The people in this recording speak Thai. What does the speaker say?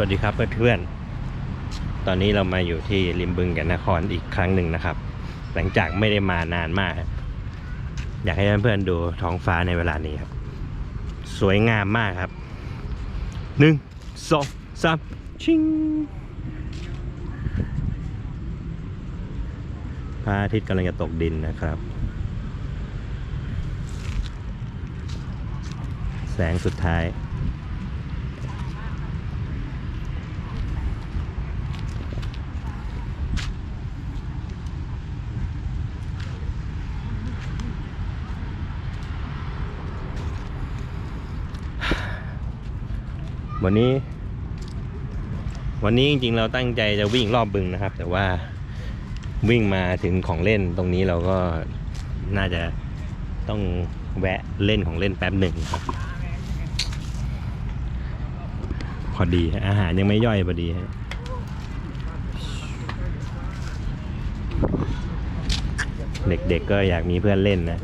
วัสดีครับเพื่อนๆ ตอนนี้เรามาอยู่ที่ริมบึงแกันนครอีกครั้งหนึ่งนะครับ หลังจากไม่ได้มานานมาก อยากให้เพื่อนๆดูท้องฟ้าในเวลานี้ครับ สวยงามมากครับหนึ่งสองสามชิงพระอาทิตย์กำลังจะตกดินนะครับ แสงสุดท้าย วันนี้ วันนี้จริงๆเราตั้งใจจะวิ่งรอบบึงนะครับ แต่ว่าวิ่งมาถึงของเล่นตรงนี้เราก็น่าจะต้องแวะเล่นของเล่นแป๊บหนึ่งครับ พอดีอาหารยังไม่ย่อยพอดีฮะเด็กๆก็อยากมีเพื่อนเล่นนะ